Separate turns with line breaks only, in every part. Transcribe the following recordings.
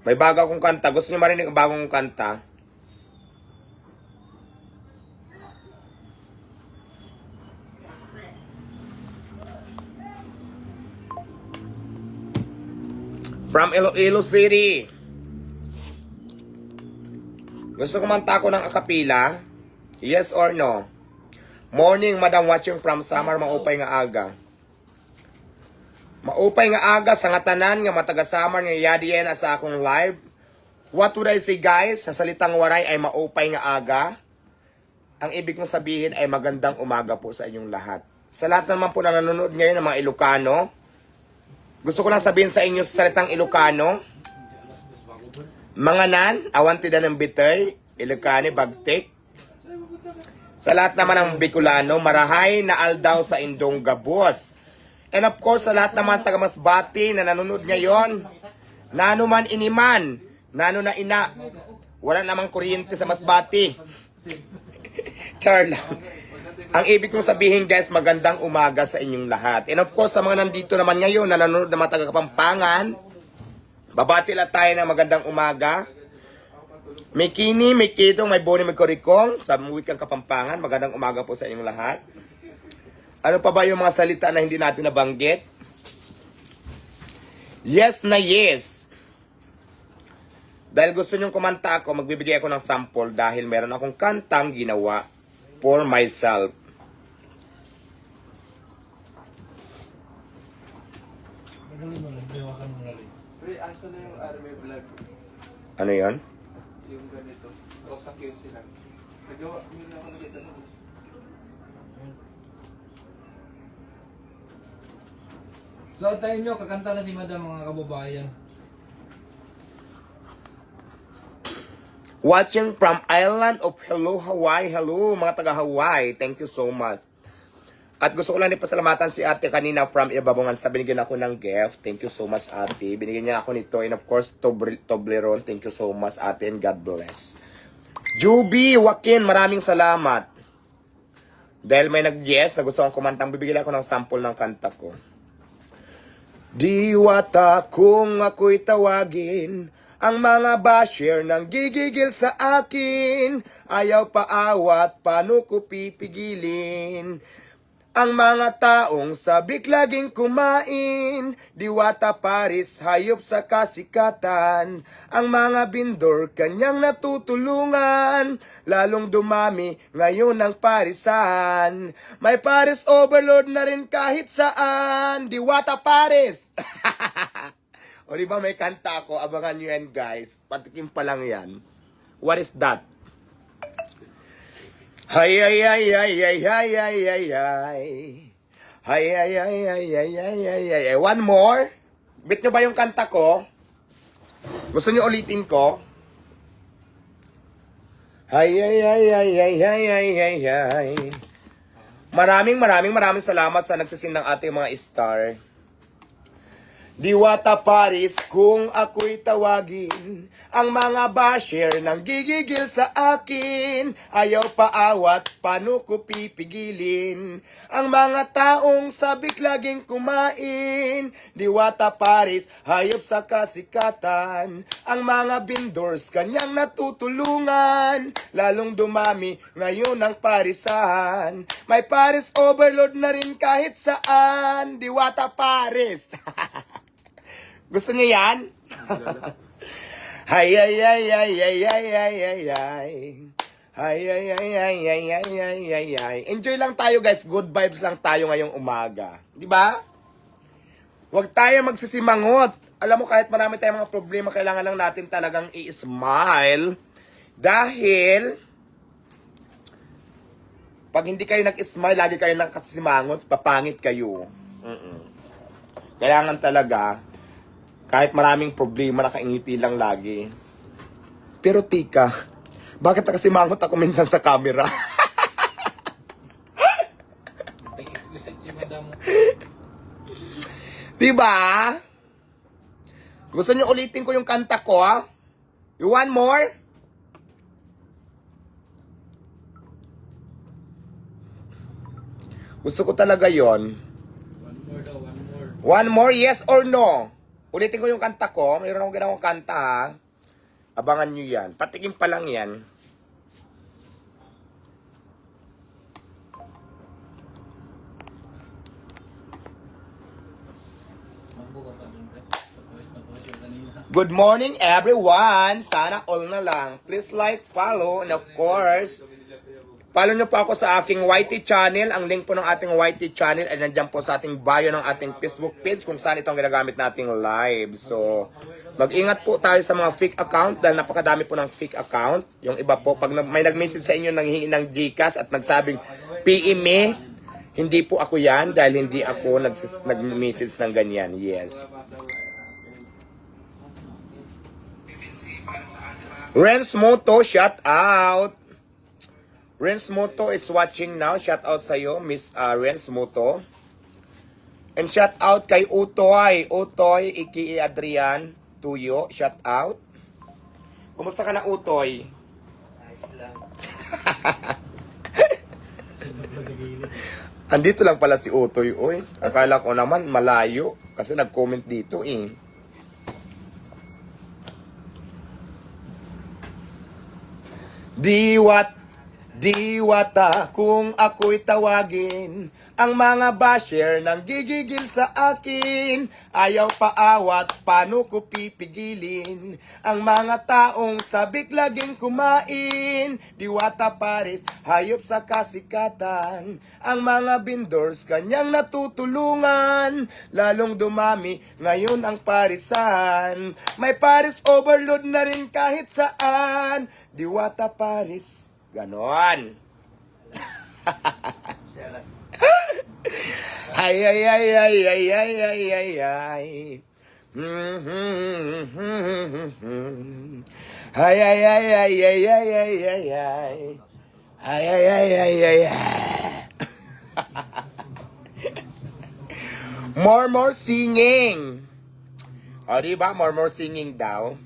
May bago akong kanta. Gusto niyo marinig ang bagong kanta? From Iloilo City. Gusto ko manta ko ng akapila? Yes or no? Morning, madam watching from summer, maupay nga aga. Maupay nga aga sa nga tanan nga mataga summer nga yadiyen sa akong live. What would I say guys? Sa salitang waray ay maupay nga aga. Ang ibig kong sabihin ay magandang umaga po sa inyong lahat. Sa lahat naman po na nanonood ngayon ng mga Ilocano, gusto ko lang sabihin sa inyo sa salitang Ilocano, mga nan, awantida ng bitay, Ilocani, bagtik. Sa lahat naman ng Bicolano, marahay na aldaw sa indong gabos. And of course, sa lahat naman taga Masbati na nanonood ngayon, nano man iniman, nano na ina, wala namang kuryente sa Masbati. Char. Ang ibig kong sabihin guys, magandang umaga sa inyong lahat. And of course, sa mga nandito naman ngayon na nanonood ng mga taga Kapampangan, babati lang tayo ng magandang umaga. May kini, may kitong, may boni, may korikong sa wikang Kapampangan. Magandang umaga po sa inyong lahat. Ano pa ba yung mga salita na hindi natin nabanggit? Yes na yes. Dahil gusto nyong kumanta ako, magbibigay ako ng sample dahil meron akong kantang ginawa for myself. Ano yon?
Yung ganito. Sa QC lang. Nagawa, may na ako nakita
So, tayo nyo, kakanta na si madam mga kababayan.
Watching from Island of Hello, Hawaii. Hello, mga taga Hawaii. Thank you so much. At gusto ko lang din pasalamatan si ate kanina from Ibabungan sa binigyan ako ng gift. Thank you so much ate. Binigyan niya ako nito and of course Tobl- Toblerone. Thank you so much ate and God bless. Juby, Joaquin, maraming salamat. Dahil may nag-yes na gusto kong kumantang, bibigyan ako ng sample ng kanta ko. Diwata kung ako'y tawagin Ang mga basher nang gigigil sa akin. Ayaw paawat, paano ko pipigilin ang mga taong sabik laging kumain Diwata Paris, hayop sa kasikatan. Ang mga bindor kanyang natutulungan Lalong dumami ngayon ang parisan May Paris overload na rin kahit saan Diwata Paris O di ba may kanta ako, abangan nyo yan guys. Patikim pa lang yan. What is that? Ay ay ay ay ay ay ay ay. Hay ay ay ay ay ay ay ay ay. One more. Bit nyo ba yung kanta ko? Gusto nyo ulitin ko? Hay ay ay ay ay ay ay ay ay. Maraming maraming maraming salamat sa nagsisin ng ating mga star. Diwata Paris kung ako'y tawagin Ang mga basher nang gigigil sa akin. Ayaw paawat, paano ko pipigilin? Ang mga taong sabik laging kumain. Diwata Paris, hayop sa kasikatan. Ang mga bindors kanyang natutulungan. Lalong dumami ngayon ang parisan May Paris overload na rin kahit saan. Diwata Paris Gusto niyo yan? Hay ay ay ay ay ay ay ay ay. Hay ay ay ay ay ay ay ay ay. Enjoy lang tayo guys. Good vibes lang tayo ngayong umaga. Di ba? Huwag tayo magsisimangot. Alam mo kahit marami tayong mga problema, kailangan lang natin talagang i-smile. Dahil pag hindi kayo nag-smile, lagi kayo nakasimangot, papangit kayo. Mm-mm. Kailangan talaga, kahit maraming problema, nakaingiti lang lagi. Pero tika, bakit nakasimangot ako minsan sa camera? Diba? Gusto niyo ulitin ko yung kanta ko, ha? You want more? Gusto ko talaga yon.
One more daw, one more.
One more, yes or no? Ulitin ko yung kanta ko. Mayroon akong ginawang kanta ha. Abangan nyo yan. Patikim pa lang yan. Good morning everyone! Sana all na lang. Please like, follow, and of course, follow nyo po ako sa aking YT channel. Ang link po ng ating YT channel ay nandyan po sa ating bio ng ating Facebook page kung saan ito ang ginagamit nating live. So, mag-ingat po tayo sa mga fake account dahil napakadami po ng fake account. Yung iba po, pag may nag-message sa inyo nanghihingi ng Gcash at nagsabing PM me, hindi po ako yan dahil hindi ako nag-message ng ganyan. Yes. Renz Moto, shout out. Renz Moto is watching now. Shout out sa'yo, Miss uh, Renz Moto. And shout out kay Utoy. Utoy, Iki Adrian Tuyo. Shout out. Kumusta ka na, Utoy? Andito lang pala si Utoy, oy. Akala ko naman malayo. Kasi nag-comment dito, eh. Diwat, diwata kung ako'y tawagin Ang mga basher nang gigigil sa akin. Ayaw paawat, paano ko pipigilin Ang mga taong sabik laging kumain? Diwata Paris, hayop sa kasikatan Ang mga bindors kanyang natutulungan. Lalong dumami ngayon ang parisan. May Paris overload na rin kahit saan. Diwata Paris Ganon Ay ay ay ay ay ay ay ay ay Ay ay ay ay ay ay ay ay ay Ay ay ay ay ay More more singing O diba? More more singing daw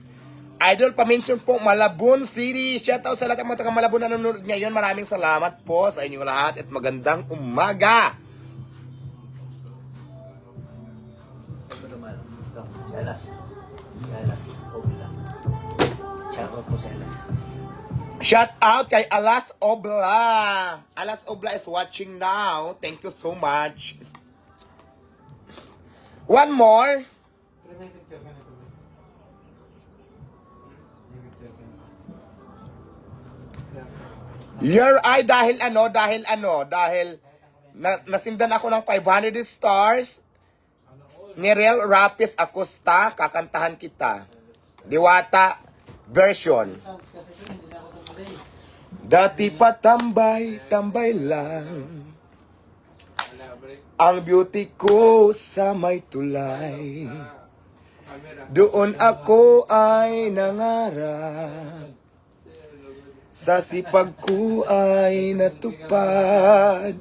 Idol, pamention po, Malabon City. Shout out sa lahat ng mga taga Malabon na nanonood ngayon. Maraming salamat po sa inyong lahat at magandang umaga.
Selas. Selas. Obla. Shoutout po Selas.
Shout out kay Alas Obla. Alas Obla is watching now. Thank you so much. One more. Your eye dahil ano, dahil ano, dahil na, nasindan ako ng 500 stars. Nirel Rapis Acosta, kakantahan kita. Diwata version. Dati pa tambay, tambay lang. Ang beauty ko sa may tulay. Doon ako ay nangarap. Sa sipag ko ay natupad.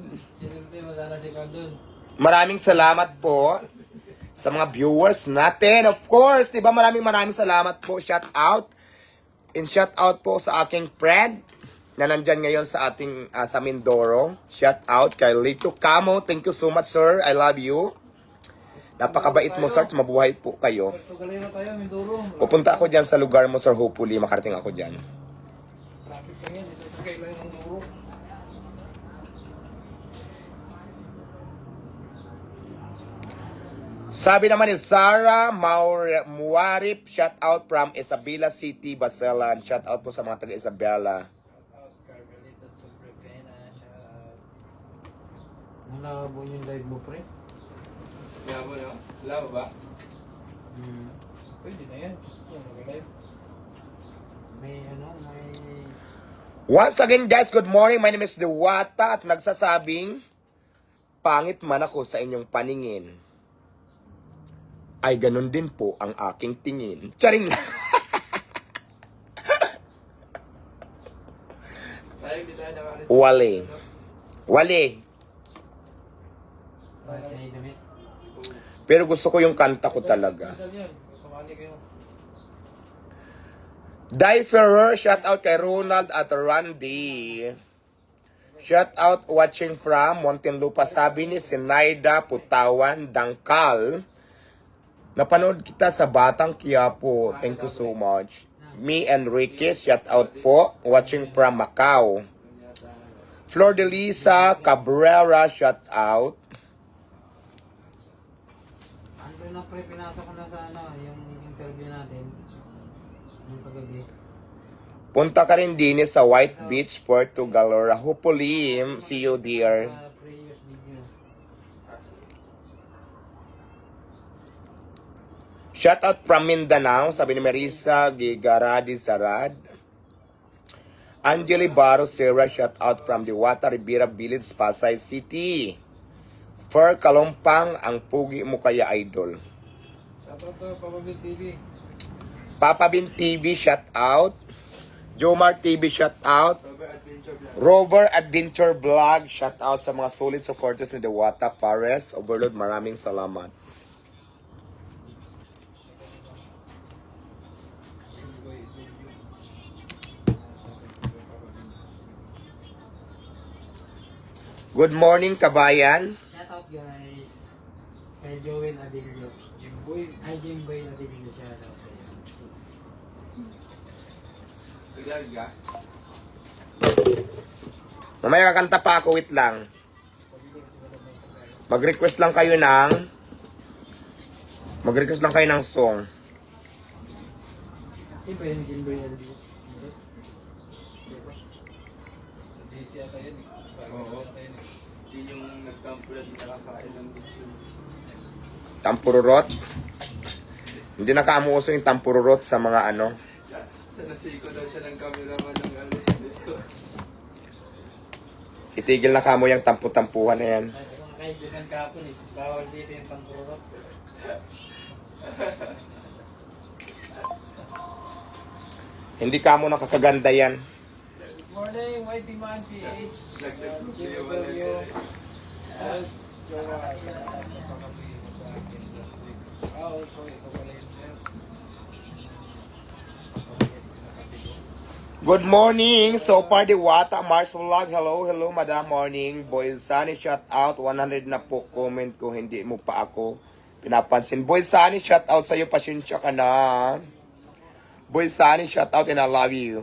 Maraming salamat po sa mga viewers natin. Of course, 'di ba? Maraming maraming salamat po. Shout out. And shout out po sa aking friend na nandyan ngayon sa ating ah, sa Mindoro. Shout out kay Lito Camo. Thank you so much, sir. I love you. Napakabait mo, sir. Mabuhay po kayo. Pupunta ako dyan sa lugar mo, sir. Hopefully, makarating ako dyan.
Traffic pa yan, isasakay lang yung Mindoro.
Sabi naman ni Sarah Maur- Muarip, shout out from Isabela City, Baselan. Shout out po sa mga taga Isabela.
Nalabo yung live mo, pre.
Labo no? Labo ba?
Hmm.
Pwede na yan. Gusto mag-live.
May ano, may...
Once again guys, good morning. My name is Dewata at nagsasabing, pangit man ako sa inyong paningin. Ay ganun din po ang aking tingin. Charing lang. Wale. Wale. Pero gusto ko yung kanta ko talaga. Die Ferrer, shout out kay Ronald at Randy. Shout out watching from Montinlupa. Sabi ni Sinaida Putawan Dangkal. Napanood kita sa Batang Quiapo. Thank you so much. Me and Ricky, shout out po. Watching from Macau. Flor de Lisa Cabrera, shout out.
Ano na pre, pinasa ko na sa ano, yung interview natin. Yung kagabi.
Punta ka rin din sa White Beach, Portugal. Or hopefully, see you there. Shout out from Mindanao, sabi ni Marisa Gigaradi Sarad. Angeli Baro Sarah, shout out from the Wata Ribera Village, Pasay City. For Kalompang, ang pugi mo kaya idol.
Shoutout to Pamabit TV.
Papa Bin TV, shout out. Jomar TV, shout out. Rover Adventure Vlog, shout out sa mga solid supporters ni Dewata Pares. Overload, maraming salamat. Good morning, kabayan.
Shout out guys. Kay Joel Adilio.
Jimboy.
Ay, Jimboy Adilio, shout out sa iyo.
Mamaya kakanta pa ako, wait lang. Mag-request lang kayo ng... Mag-request lang kayo ng song.
Iba yung Jimboy Adilio.
Sa JC ata yun
bitchin.
Tampururot. Hindi nakaamuso yung tampururot sa mga ano.
Sa nasiko daw siya ng cameraman ng ano.
Itigil na kamo yung tampu-tampuhan na yan.
Sabi ko nga kay Junan kahapon eh. Bawal dito yung tampurot.
Hindi kamo nakakaganda yan.
Good morning, Whitey Man PH.
Nagtag-
Good morning! So far, the Wata Mars Vlog. Hello, hello, Madam Morning. Boy Sunny, shout out. 100 na po comment ko, hindi mo pa ako pinapansin. Boy Sunny, shout out sa'yo. Pasensya ka na. Boy Sunny, shout out and I love you.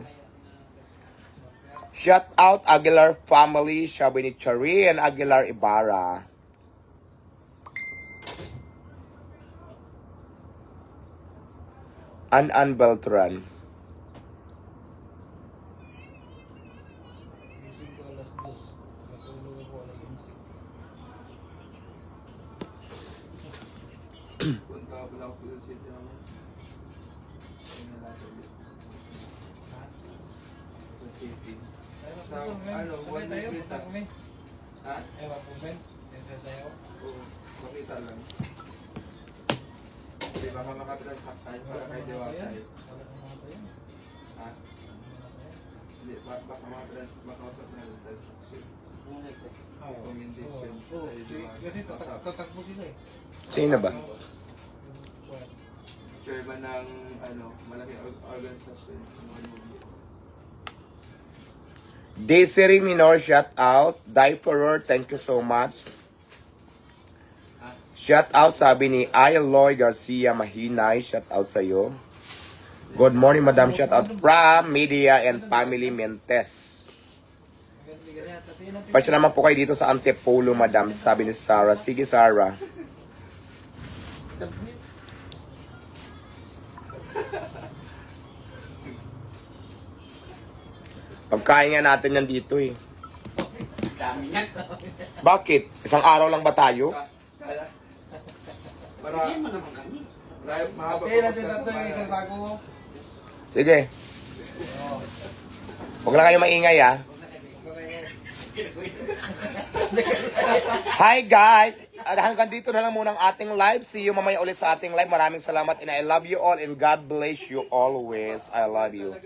Shout out Aguilar family, sabi ni Chari and Aguilar Ibarra. An An Beltran.
Lang. Hindi baka makatransact tayo para kay Dewa tayo.
Wala kang mga tayo.
Ha?
Mga.
Hindi, ba- baka makatrans makausap na ng transaction.
Oo.
Recommendation.
Oo. Kasi tatak- tatakbo sila eh.
Sino ba?
Chairman ng ano, malaking or- organisasyon. Mga.
Desiree Minor, shout out. Diaperer, thank you so much. Shout out sabi ni Aloy Garcia Mahinay, shout out sa iyo. Good morning, Madam. Shout out from Media and Family Mentes. Pasya naman po kayo dito sa Antipolo, Madam, sabi ni Sarah. Sige, Sarah. Pagkain nga natin yan dito eh. Bakit? Isang araw lang ba tayo?
Kala? Para,
Hindi mo naman kami.
para mahaba
Tatiin
pa
natin tatlo yung isang sako.
Sige. Huwag lang kayo maingay ah. Hi guys! At hanggang dito na lang muna ang ating live. See you mamaya ulit sa ating live. Maraming salamat and I love you all and God bless you always. I love you.